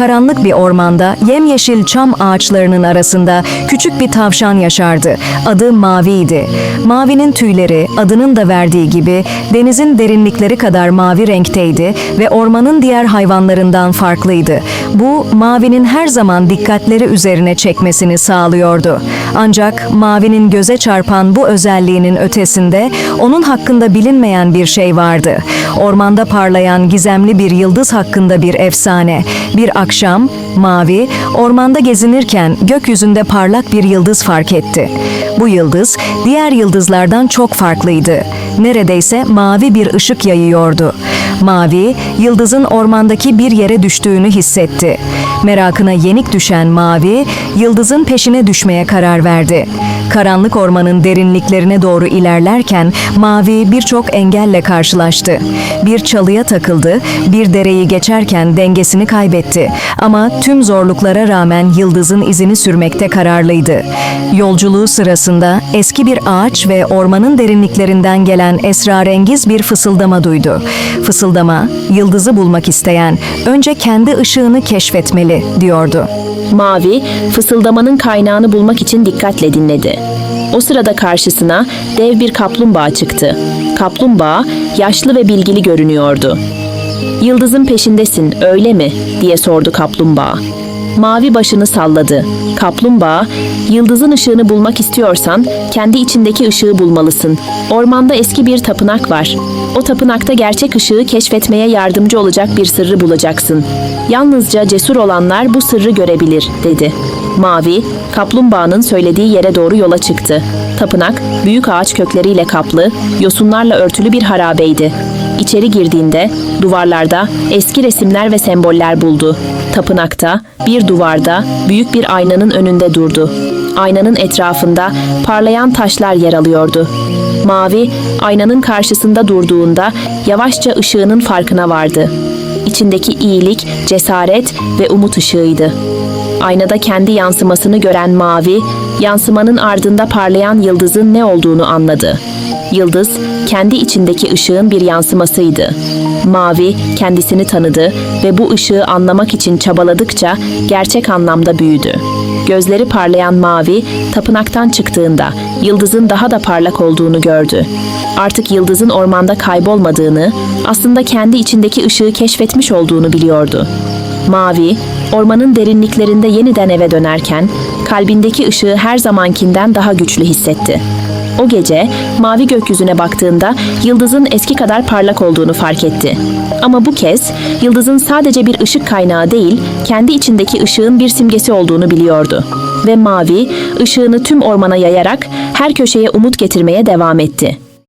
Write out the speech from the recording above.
Karanlık bir ormanda yemyeşil çam ağaçlarının arasında küçük bir tavşan yaşardı. Adı Mavi'ydi. Mavinin tüyleri adının da verdiği gibi denizin derinlikleri kadar mavi renkteydi ve ormanın diğer hayvanlarından farklıydı. Bu Mavi'nin her zaman dikkatleri üzerine çekmesini sağlıyordu. Ancak Mavi'nin göze çarpan bu özelliğinin ötesinde onun hakkında bilinmeyen bir şey vardı. Ormanda parlayan gizemli bir yıldız hakkında bir efsane. Bir akşam Mavi ormanda gezinirken gökyüzünde parlak bir yıldız fark etti. Bu yıldız diğer yıldızlardan çok farklıydı. Neredeyse mavi bir ışık yayıyordu. Mavi, yıldızın ormandaki bir yere düştüğünü hissetti. Merakına yenik düşen Mavi, yıldızın peşine düşmeye karar verdi. Karanlık ormanın derinliklerine doğru ilerlerken Mavi birçok engelle karşılaştı. Bir çalıya takıldı, bir dereyi geçerken dengesini kaybetti. Ama tüm zorluklara rağmen yıldızın izini sürmekte kararlıydı. Yolculuğu sırasında eski bir ağaç ve ormanın derinliklerinden gelen esrarengiz bir fısıldama duydu. Fısıldama, yıldızı bulmak isteyen önce kendi ışığını keşfetmeli diyordu. Mavi, fısıldamanın kaynağını bulmak için dikkatle dinledi. O sırada karşısına dev bir kaplumbağa çıktı. Kaplumbağa yaşlı ve bilgili görünüyordu. Yıldızın peşindesin, öyle mi? diye sordu kaplumbağa. Mavi başını salladı. Kaplumbağa, yıldızın ışığını bulmak istiyorsan kendi içindeki ışığı bulmalısın. Ormanda eski bir tapınak var. O tapınakta gerçek ışığı keşfetmeye yardımcı olacak bir sırrı bulacaksın. Yalnızca cesur olanlar bu sırrı görebilir, dedi. Mavi, kaplumbağanın söylediği yere doğru yola çıktı. Tapınak, büyük ağaç kökleriyle kaplı, yosunlarla örtülü bir harabeydi. İçeri girdiğinde duvarlarda eski resimler ve semboller buldu. Tapınakta bir duvarda büyük bir aynanın önünde durdu. Aynanın etrafında parlayan taşlar yer alıyordu. Mavi aynanın karşısında durduğunda yavaşça ışığının farkına vardı. İçindeki iyilik, cesaret ve umut ışığıydı. Aynada kendi yansımasını gören Mavi, yansımanın ardında parlayan yıldızın ne olduğunu anladı. Yıldız, kendi içindeki ışığın bir yansımasıydı. Mavi, kendisini tanıdı ve bu ışığı anlamak için çabaladıkça gerçek anlamda büyüdü. Gözleri parlayan Mavi, tapınaktan çıktığında yıldızın daha da parlak olduğunu gördü. Artık yıldızın ormanda kaybolmadığını, aslında kendi içindeki ışığı keşfetmiş olduğunu biliyordu. Mavi, ormanın derinliklerinde yeniden eve dönerken kalbindeki ışığı her zamankinden daha güçlü hissetti. O gece mavi gökyüzüne baktığında yıldızın eski kadar parlak olduğunu fark etti. Ama bu kez yıldızın sadece bir ışık kaynağı değil, kendi içindeki ışığın bir simgesi olduğunu biliyordu. Ve mavi ışığını tüm ormana yayarak her köşeye umut getirmeye devam etti.